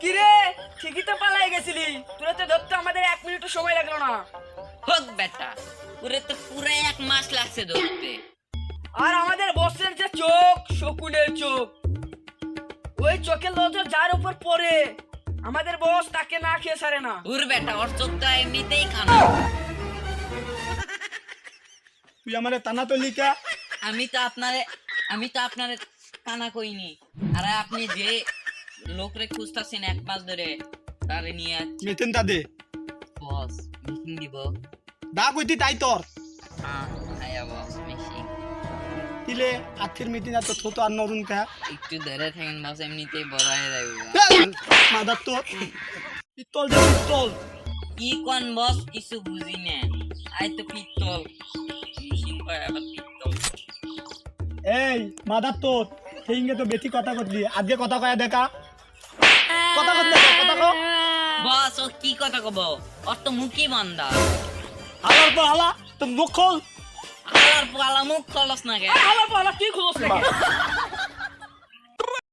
কিরে? ঠিকই তো পালাই গেছিলি। তোরা তো ধরতে আমাদের এক মিনিটও সময় লাগল না। হোক বেটা ওরে তো পুরো এক মাস লাগছে ধরতে। আর আমাদের বসের যে চোখ শকুনের চোখ ওই চোখের নজর যার উপর পড়ে আমাদের বস তাকে না খেয়ে সারে না। ওর বেটা ওর চোখটা এমনিতেই খানা। তুই আমার টানা তো লিখা। আমি তো আপনারে আমি তো আপনারে কানা কইনি। আর আপনি যে লোকরে খুঁজতাছেন এক মাস ধরে তারে নিয়ে বস দিব। দা কইতি তাই তোর। হ্যাঁ আয়া বস মিটিং দিলে আখের মিটিং আর তো তো আর নরুন কা? একটু ধরে থাকেন বস এমনিতেই বড় হয়ে যাবে মাদার তোর। পিস্তল দে পিস্তল কি কোন বস কিছু বুঝি না। আই তো পিস্তল মেশিন কয় আবার পিস্তল এই মাদার তোর সেইঙ্গে তো বেশি কথা করলি আজকে কথা কয়া দেখা। কথা কথা কথা কো বস ও কি কথা কব? ওর তো মুখই বন্ধা। আলার পালা তো মুখ খোল। আলার পালা মুখ খলস না গে আলার পালা কি খুলোস না